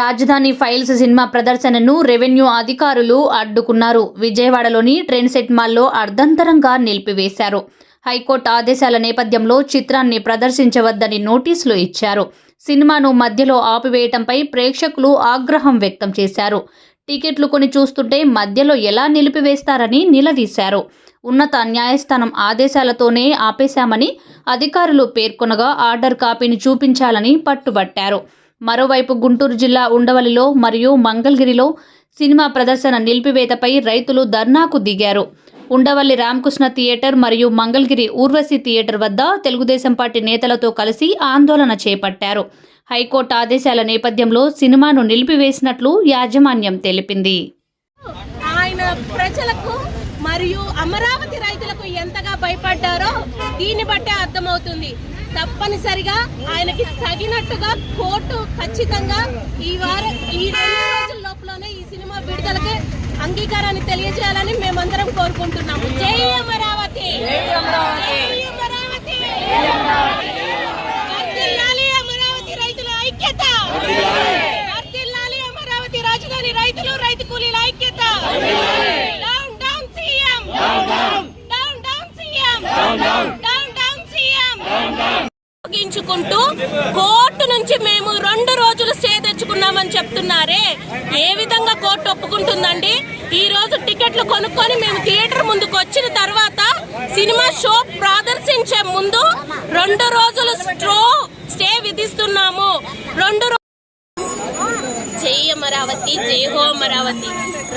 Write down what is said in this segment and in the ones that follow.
రాజధాని files cinema ప్రదర్శనను revenue అధికారులు అడ్డుకున్నారు. విజయవాడలోని ట్రెండ్ సెట్ మాల్లో అర్ధంతరంగా నిలిపివేశారు. హైకోర్టు ఆదేశాల నేపథ్యంలో చిత్రాన్ని ప్రదర్శించవద్దని నోటీసులు ఇచ్చారు. సినిమాను మధ్యలో ఆపివేయటంపై ప్రేక్షకులు ఆగ్రహం వ్యక్తం చేశారు. టికెట్లు కొని చూస్తుంటే మధ్యలో ఎలా నిలిపివేస్తారని నిలదీశారు. ఉన్నత న్యాయస్థానం ఆదేశాలతోనే ఆపేశామని అధికారులు పేర్కొనగా ఆర్డర్ కాపీని చూపించాలని పట్టుబట్టారు. మరోవైపు గుంటూరు జిల్లా ఉండవల్లిలో మరియు మంగళగిరిలో సినిమా ప్రదర్శన నిలిపివేతపై రైతులు ధర్నాకు దిగారు. ఉండవల్లి రామకృష్ణ థియేటర్ మరియు మంగళగిరి ఊర్వశి థియేటర్ వద్ద తెలుగుదేశం పార్టీ నేతలతో కలిసి ఆందోళన చేపట్టారు. హైకోర్టు ఆదేశాల నేపథ్యంలో సినిమాను నిలిపివేసినట్లు యాజమాన్యం తెలిపింది. ఆయన ప్రజలకు మరియు అమరావతి రైతులకు ఎంతగా భయపడ్డారో దీన్ని బట్టే అర్థమవుతుంది. తప్పనిసరిగా ఆయనకి తగినట్టుగా కోర్టు ఖచ్చితంగా ఈ వారం ఈ రెండు రోజుల లోపలనే ఈ సినిమా విడుదలకి అంగీకారాన్ని తెలియజేయాలని మేమందరం కోరుకుంటున్నాము. జై అమరావతి! రైతుల ఐక్యత! అమరావతి రాజధాని రైతులు రైతు కూలీల ఐక్యత! Down down CM down down CM ఉపయోగించుకుంటూ కోర్టు నుంచి మేము రెండు రోజులు స్టే తెచ్చుకున్నామని చెప్తున్నారే. ఏ విధంగా కోర్టు ఒప్పుకుంటుందండి? ఈ రోజు టికెట్లు కొనుక్కొని మేము థియేటర్ ముందుకు వచ్చిన తర్వాత సినిమా షో ప్రదర్శించే ముందు రెండు రోజులు స్ట్రో స్టే విధిస్తున్నాము. రెండు జై అమరావతి జై హో అమరావతి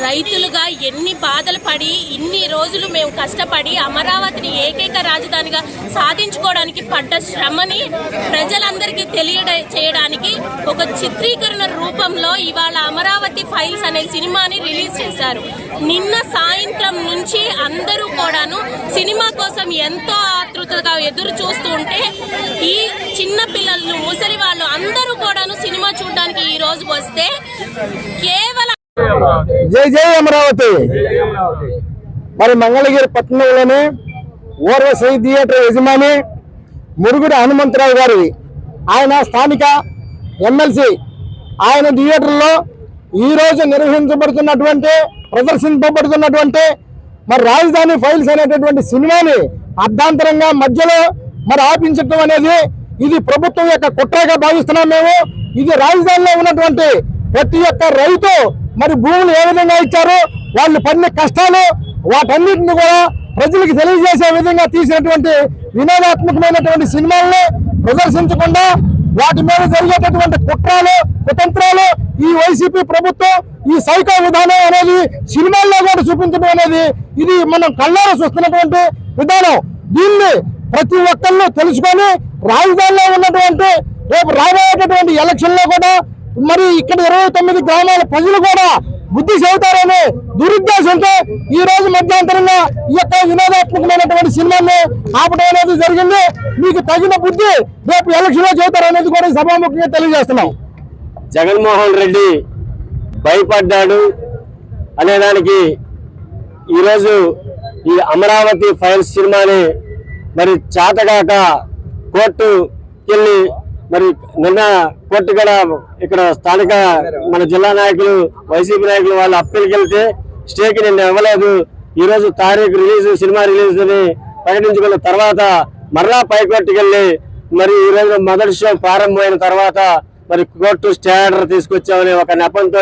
రైతులుగా ఎన్ని బాధలు పడి ఇన్ని రోజులు మేము కష్టపడి అమరావతిని ఏకైక రాజధానిగా సాధించుకోవడానికి పడ్డ శ్రమని ప్రజలందరికీ తెలియ చేయడానికి ఒక చిత్రీకరణ రూపంలో ఇవాళ అమరావతి ఫైల్స్ అనే సినిమాని రిలీజ్ చేశారు. నిన్న సాయంత్రం నుంచి అందరూ కూడాను సినిమా కోసం ఎంతో ఆతృతగా ఎదురు చూస్తూ ఉంటే ఈ చిన్న పిల్లలు ముసలి వాళ్ళు అందరూ కూడాను సినిమా చూడడానికి ఈ రోజు వస్తే కేవలం జై జై అమరావతి. మరి మంగళగిరి పట్టణంలోనే ఓర్వశి థియేటర్ యజమాని మురుగుడి హనుమంతరావు గారి ఆయన స్థానిక ఎమ్మెల్సీ. ఆయన థియేటర్లో ఈరోజు నిర్వహించబడుతున్నటువంటి ప్రదర్శింపబడుతున్నటువంటి మరి రాజధాని ఫైల్స్ అనేటటువంటి సినిమాని అర్ధాంతరంగా మధ్యలో మరి ఆపించటం అనేది ఇది ప్రభుత్వం యొక్క కుట్రగా భావిస్తున్నాం మేము. ఇది రాజధానిలో ఉన్నటువంటి ప్రతి ఒక్క రైతు మరి భూములు ఏ విధంగా ఇచ్చారు వాళ్ళు పడిన కష్టాలు వాటన్నిటిని కూడా ప్రజలకు తెలియజేసే విధంగా తీసినటువంటి వినోదాత్మకమైనటువంటి సినిమాలను ప్రదర్శించకుండా వాటి మీద జరిగేటటువంటి కుట్రాలు కుతంత్రాలు ఈ వైసీపీ ప్రభుత్వం ఈ సైకో విధానం అనేది సినిమాల్లో కూడా చూపించడం అనేది ఇది మనం కళ్ళారా చూస్తున్నటువంటి విధానం. దీన్ని ప్రతి ఒక్కళ్ళు తెలుసుకొని రాజధానిలో ఉన్నటువంటి రేపు రాబోయేటటువంటి ఎలక్షన్లో కూడా మరి ఇక్కడ ఇరవై తొమ్మిది గ్రామాల ప్రజలు కూడా బుద్ధి చెబుతారని దురుద్దేశంతో ఈ రోజు మధ్యాంతరంగా ఈ యొక్క వినోదాత్మకమైనటువంటి సినిమాని ఆపడం అనేది జరిగింది. మీకు తగిన బుద్ధి రేపు ఎలక్షన్లో చెబుతారనేది కూడా సభాముఖంగా తెలియజేస్తున్నాం. జగన్మోహన్ రెడ్డి భయపడ్డాడు అనేదానికి ఈరోజు ఈ అమరావతి ఫైల్స్ సినిమాని మరి చేతగాక కోర్టుకెళ్ళి మరి నిన్న కోర్టు కూడా ఇక్కడ స్థానిక మన జిల్లా నాయకులు వైసీపీ నాయకులు వాళ్ళు అప్పీల్కి వెళ్తే స్టేకి నిన్న ఇవ్వలేదు. ఈరోజు తారీఖు రిలీజ్ సినిమా రిలీజ్ అని ప్రకటించుకున్న తర్వాత మరలా పైకోర్టుకెళ్ళి మరి ఈ రోజు మొదటి షో ప్రారంభమైన తర్వాత మరి కోర్టు స్టాండర్ తీసుకొచ్చామని ఒక నెపంతో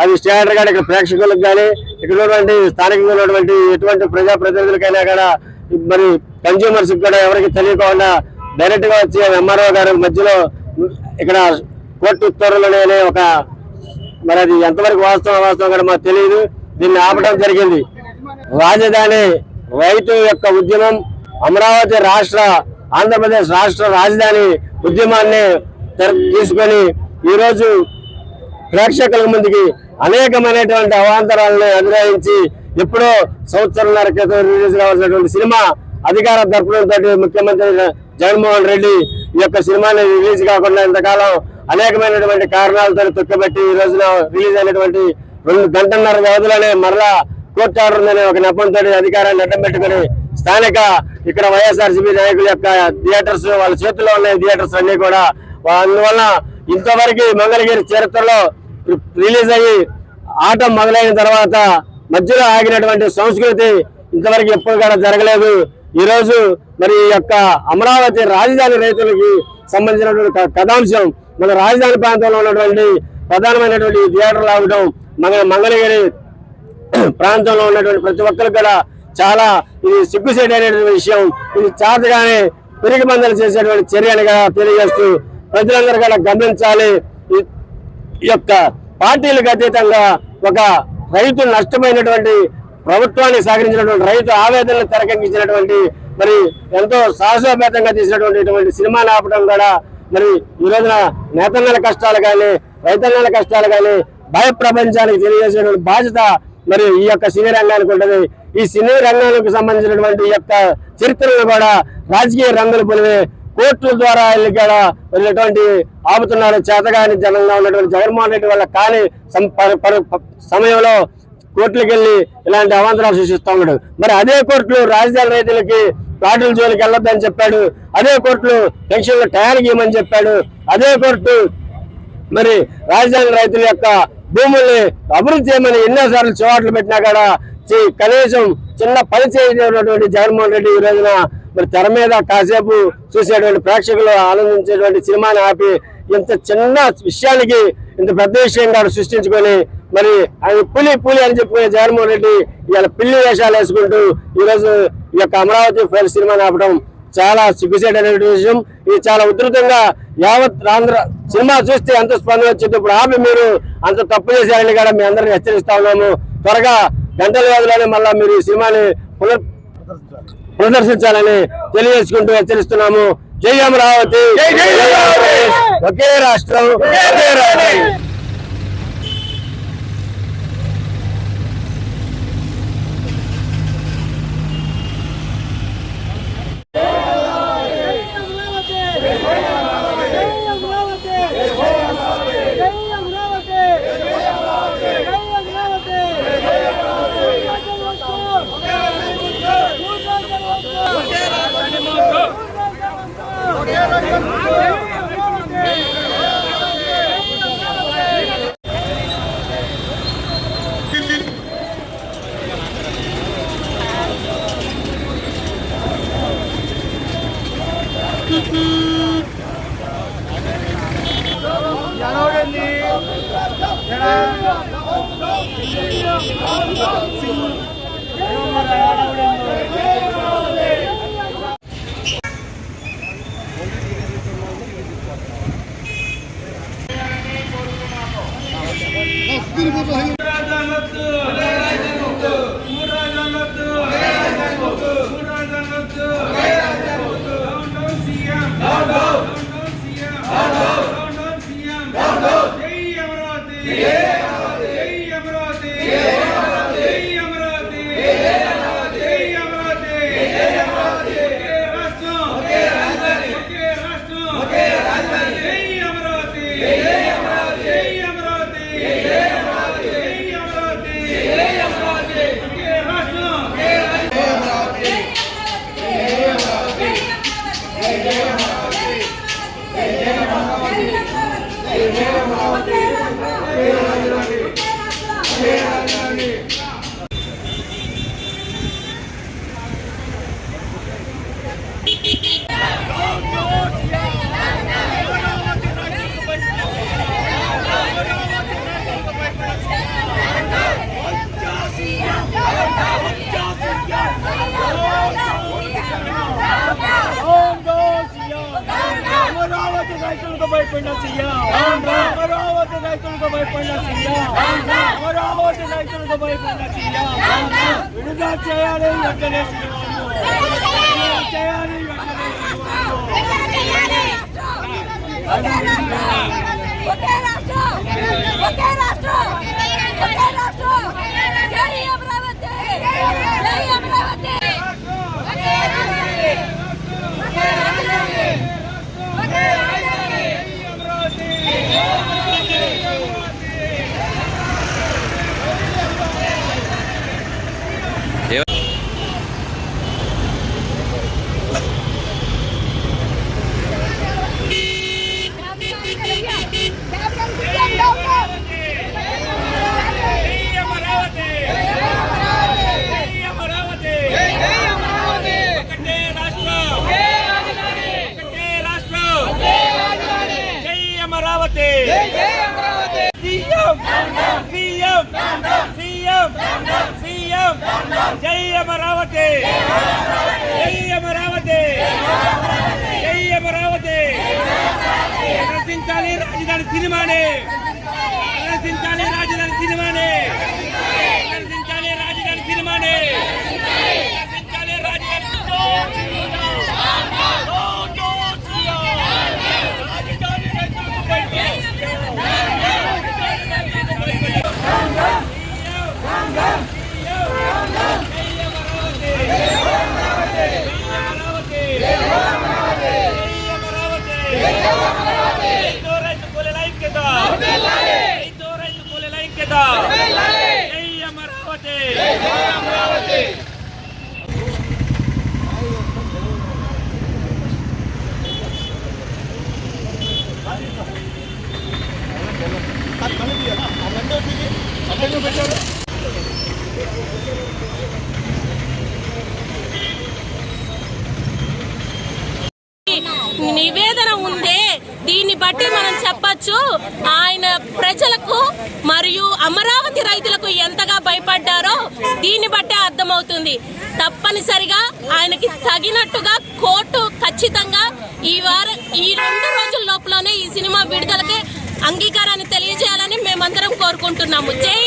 అది స్టాండర్ కానీ ఇక్కడ ప్రేక్షకులకు కానీ ఇక్కడ ఉన్నటువంటి స్థానికంగా ఉన్నటువంటి ఎటువంటి ప్రజాప్రతినిధులకైనా కూడా మరి కన్జ్యూమర్స్ కూడా ఎవరికి తెలియకుండా డైరెక్ట్గా వచ్చి ఎంఆర్ఓ గారి మధ్యలో ఇక్కడ కోర్టు ఉత్తర్వులనే ఒక మరి అది ఎంతవరకు వాస్తవం వాస్తవం కూడా మాకు తెలియదు. దీన్ని ఆపడం జరిగింది. రాజధాని రైతు యొక్క ఉద్యమం అమరావతి రాష్ట్ర ఆంధ్రప్రదేశ్ రాష్ట్ర రాజధాని ఉద్యమాన్ని తీసుకొని ఈరోజు ప్రేక్షకుల ముందుకి అనేకమైనటువంటి అవాంతరాలను అధిరాయించి ఎప్పుడో సంవత్సరంన్నర క్రితం రిలీజ్ కావాల్సినటువంటి సినిమా అధికార దర్పణంతో ముఖ్యమంత్రి జగన్మోహన్ రెడ్డి ఈ యొక్క సినిమాని రిలీజ్ కాకుండా ఇంతకాలం అనేకమైనటువంటి కారణాలతో తొక్కబెట్టి ఈ రోజున రిలీజ్ అయినటువంటి రెండు గంటన్నర వ్యవధిలోనే మరలా కోర్టు ఆర్డర్ ఉందనే ఒక నెపంతో అధికారాన్ని అడ్డం పెట్టుకుని స్థానిక ఇక్కడ వైఎస్ఆర్సీపీ నాయకుల యొక్క థియేటర్స్ వాళ్ళ చేతుల్లో ఉన్న థియేటర్స్ అన్ని కూడా అందువల్ల ఇంతవరకు మంగళగిరి చరిత్రలో రిలీజ్ అయ్యి ఆట మొదలైన తర్వాత మధ్యలో ఆగినటువంటి సంస్కృతి ఇంతవరకు ఎప్పుడు కూడా జరగలేదు. ఈరోజు మరి ఈ యొక్క అమరావతి రాజధాని రైతులకి సంబంధించినటువంటి కథాంశం మన రాజధాని ప్రాంతంలో ఉన్నటువంటి ప్రధానమైనటువంటి థియేటర్లు ఆగడం మన మంగళగిరి ప్రాంతంలో ఉన్నటువంటి ప్రతి ఒక్కరికి కూడా చాలా ఇది సిగ్గుసేటైనటువంటి విషయం. ఇది చాతగానే పెరిగి మందలు చేసేటువంటి చర్యలుగా తెలియజేస్తూ ప్రజలందరూ కూడా గమనించాలి. ఈ- యొక్క పార్టీలకు అతీతంగా ఒక రైతు నష్టమైనటువంటి ప్రభుత్వాన్ని సహకరించినటువంటి రైతు ఆవేదనలు తెరకెక్కించినటువంటి మరి ఎంతో సాహసోపేతంగా తీసినటువంటి ఇటువంటి ఆపడం కూడా మరి ఈ రోజున నేతన్నల కష్టాలు కానీ రైతన్నల కష్టాలు కానీ భయ ప్రపంచానికి తెలియజేసేటువంటి బాధ్యత మరి ఈ యొక్క సినీ రంగానికి ఉంటుంది. ఈ సినీ రంగానికి సంబంధించినటువంటి ఈ యొక్క చరిత్రను కూడా రాజకీయ రంగులు పొలివే కోర్టుల ద్వారా వెళ్ళి వెళ్ళినటువంటి ఆపుతున్నారు. చేతగాని జనంగా ఉన్నటువంటి జగన్మోహన్ రెడ్డి వల్ల కానీ సమయంలో కోర్టులకు వెళ్ళి ఇలాంటి అవాంతరాలు సృష్టిస్తా ఉన్నాడు. మరి అదే కోర్టులు రాజధాని రైతులకి ప్లాట్ల జోలికి వెళ్ళొద్దని చెప్పాడు. అదే కోర్టులు పెన్షన్లు టయానికి ఇవ్వమని చెప్పాడు. అదే కోర్టు మరి రాజధాని రైతుల యొక్క భూముల్ని అభివృద్ధి చేయమని ఎన్నోసార్లు చివాట్లు పెట్టినా కూడా కనీసం చిన్న పని చేయనటువంటి జగన్మోహన్ రెడ్డి ఈ రోజున మరి తెర మీద కాసేపు చూసేటువంటి ప్రేక్షకులు ఆనందించేటువంటి సినిమాని ఆపి ఇంత చిన్న విషయానికి ఇంత పెద్ద విషయంగా సృష్టించుకొని మరి ఆయన పులి పులి అని చెప్పుకునే జగన్మోహన్ రెడ్డి ఇవాళ పిల్లి వేషాలు వేసుకుంటూ ఈరోజు ఈ యొక్క అమరావతి ఫైల్ సినిమాని ఆపడం చాలా సిగ్గుసేటైనటువంటి విషయం. ఇది చాలా ఉధృతంగా యావత్ ఆంధ్ర సినిమా చూస్తే ఎంత స్పందన వచ్చింది ఇప్పుడు ఆపి మీరు అంత తప్పు చేశారని కూడా మీ అందరిని హెచ్చరిస్తా ఉన్నాము. త్వరగా గంటల వ్యవధిలోనే మళ్ళీ మీరు ఈ సినిమాని పునర్ ప్రదర్శించాలని తెలియజేసుకుంటూ హెచ్చరిస్తున్నాము. జై అమరావతి. ఒకే రాష్ట్రం. రైతులకు భయపడిన అమరావతి రైతులకు భయపడిన అమరావతి రైతులకు భయపడిన విడుదల చేయాలి వెంటనే చేయాలి వెంటనే రాష్ట్రం రాష్ట్రం రాష్ట్రం జై అమరావతి! జై అమరావతి! జై అమరావతి! ప్రదర్శించాలి రాజధాని సినిమాని! ప్రదర్శించాలి రాజధాని సినిమాని! ప్రదర్శించాలి రాజధాని సినిమాని! ప్రదర్శించాలి రాజధాని రాజధాని రైతులకు రైతు రైతు కూలీల ఐక్యత రైతు రైతు కూలీల ఐక్యత జై అమరావతి నివేదన ఉందే. దీన్ని బట్టి మనం చెప్పచ్చు ఆయన ప్రజలకు మరియు అమరావతి రైతులకు ఎంతగా భయపడ్డారో దీన్ని బట్టే అర్థమవుతుంది. తప్పనిసరిగా ఆయనకి తగినట్టుగా కోర్టు ఖచ్చితంగా ఈ వారం ఈ రెండు రోజుల లోపలనే ఈ సినిమా విడుదలకి అంగీకారం number day.